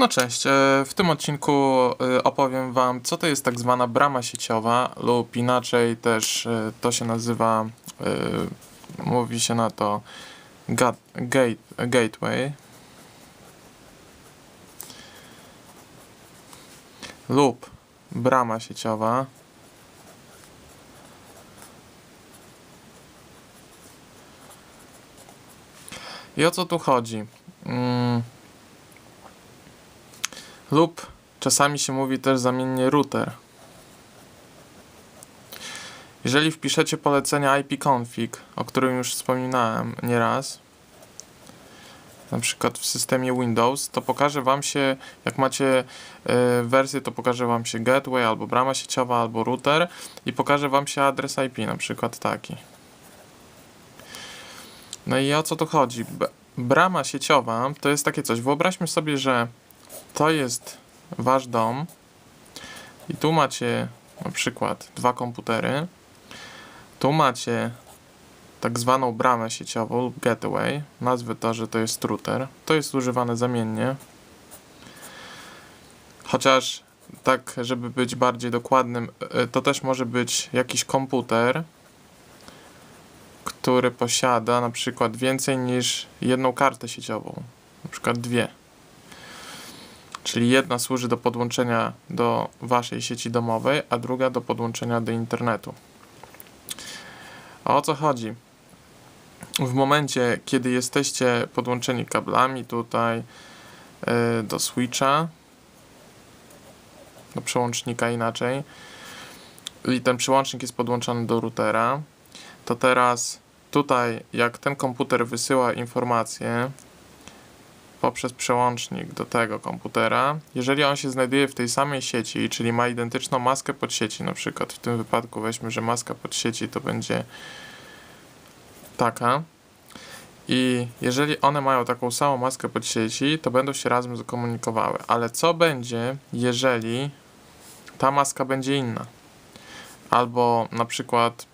No cześć, e, w tym odcinku e, opowiem Wam, co to jest tak zwana brama sieciowa lub inaczej też e, to się nazywa, mówi się na to gat, gate, gateway lub brama sieciowa. I o co tu chodzi? Lub czasami się mówi też zamiennie router. Jeżeli wpiszecie polecenia ipconfig, o którym już wspominałem nieraz, na przykład w systemie Windows, to pokaże Wam się, jak macie y, wersję, to pokaże Wam się gateway, albo brama sieciowa, albo router i pokaże Wam się adres IP, na przykład taki. No i o co tu chodzi? Brama sieciowa to jest takie coś. Wyobraźmy sobie, że to jest wasz dom i tu macie na przykład dwa komputery. Tu macie tak zwaną bramę sieciową lub gateway. Nazwę to, że to jest router. To jest używane zamiennie. Chociaż tak, żeby być bardziej dokładnym, y, to też może być jakiś komputer, który posiada na przykład więcej niż jedną kartę sieciową. Na przykład dwie. Czyli jedna służy do podłączenia do waszej sieci domowej, a druga do podłączenia do internetu. A o co chodzi? W momencie, kiedy jesteście podłączeni kablami tutaj yy, do switcha, do przełącznika inaczej, i ten przełącznik jest podłączony do routera, to teraz tutaj, jak ten komputer wysyła informację poprzez przełącznik do tego komputera, jeżeli on się znajduje w tej samej sieci, czyli ma identyczną maskę pod sieci, na przykład w tym wypadku weźmy, że maska pod sieci to będzie taka, i jeżeli one mają taką samą maskę pod sieci, to będą się razem zakomunikowały. Ale co będzie, jeżeli ta maska będzie inna? Albo na przykład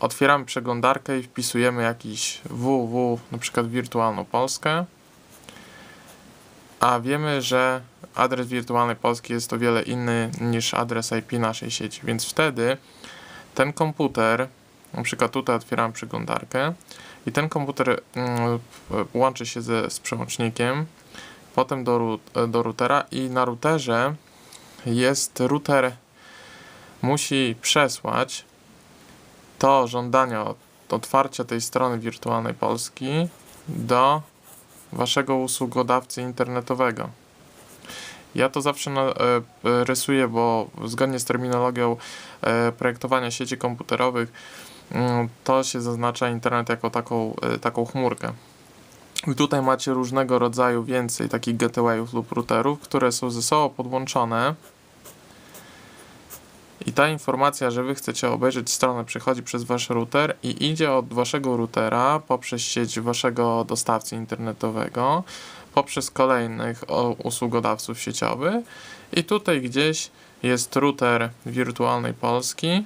otwieramy przeglądarkę i wpisujemy jakiś www, na przykład wirtualną Polskę, a wiemy, że adres wirtualnej Polski jest o wiele inny niż adres IP naszej sieci, więc wtedy ten komputer, na przykład tutaj otwieram przeglądarkę i ten komputer mm, łączy się ze, z przełącznikiem, potem do, do routera i na routerze jest router. Musi przesłać to żądanie otwarcia tej strony wirtualnej Polski do waszego usługodawcy internetowego. Ja to zawsze na, e, e, rysuję, bo zgodnie z terminologią e, projektowania sieci komputerowych mm, to się zaznacza internet jako taką, e, taką chmurkę. I tutaj macie różnego rodzaju więcej takich gatewayów lub routerów, które są ze sobą podłączone i ta informacja, że wy chcecie obejrzeć stronę, przychodzi przez wasz router i idzie od waszego routera poprzez sieć waszego dostawcy internetowego, poprzez kolejnych usługodawców sieciowych i tutaj gdzieś jest router wirtualnej Polski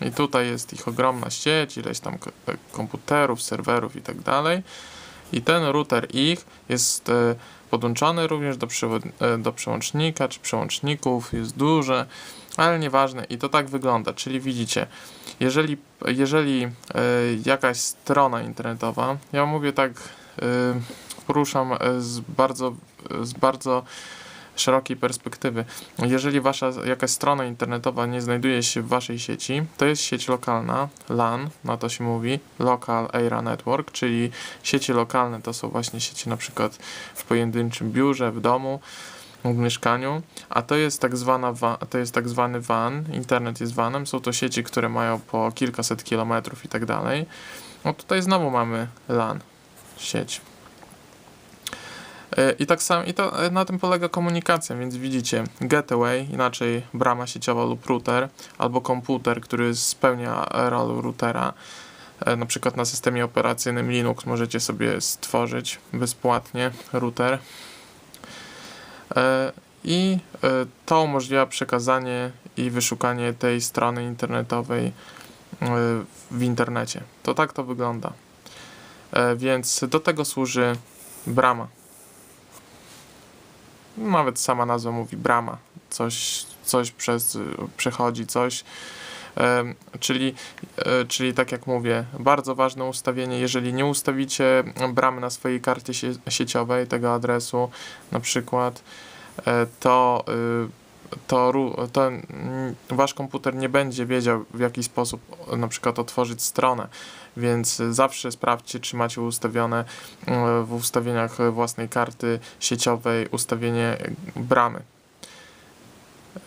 i tutaj jest ich ogromna sieć, ileś tam komputerów, serwerów i tak dalej. I ten router ich jest e, podłączony również do, e, do przełącznika czy przełączników, jest duży, ale nieważne. I to tak wygląda, czyli widzicie, jeżeli, jeżeli y, jakaś strona internetowa, ja mówię tak, poruszam z bardzo, z bardzo szerokiej perspektywy. Jeżeli wasza jakaś strona internetowa nie znajduje się w waszej sieci, to jest sieć lokalna, LAN, na to się mówi, Local Area Network, czyli sieci lokalne to są właśnie sieci na przykład w pojedynczym biurze, w domu, w mieszkaniu, a to jest tak zwana to jest tak zwany WAN, internet jest WANem, są to sieci, które mają po kilkaset kilometrów i tak dalej. No tutaj znowu mamy LAN, sieć. E, I tak samo, i to e, na tym polega komunikacja, więc widzicie gateway, inaczej brama sieciowa lub router, albo komputer, który spełnia rolę routera. E, na przykład na systemie operacyjnym Linux możecie sobie stworzyć bezpłatnie router. I to umożliwia przekazanie i wyszukanie tej strony internetowej w internecie. To tak to wygląda. Więc do tego służy brama. Nawet sama nazwa mówi brama, coś, coś przez, przechodzi, coś. Czyli, e, czyli tak jak mówię, bardzo ważne ustawienie. Jeżeli nie ustawicie bramy na swojej karcie sie- sieciowej, tego adresu na przykład, e, to, y, to, to wasz komputer nie będzie wiedział w jaki sposób na przykład otworzyć stronę. Więc zawsze sprawdźcie, czy macie ustawione e, w ustawieniach własnej karty sieciowej ustawienie bramy.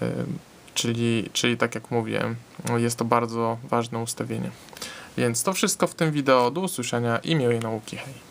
E, Czyli, czyli tak jak mówiłem, jest to bardzo ważne ustawienie. Więc to wszystko w tym wideo. Do usłyszenia i miłej nauki. Hej.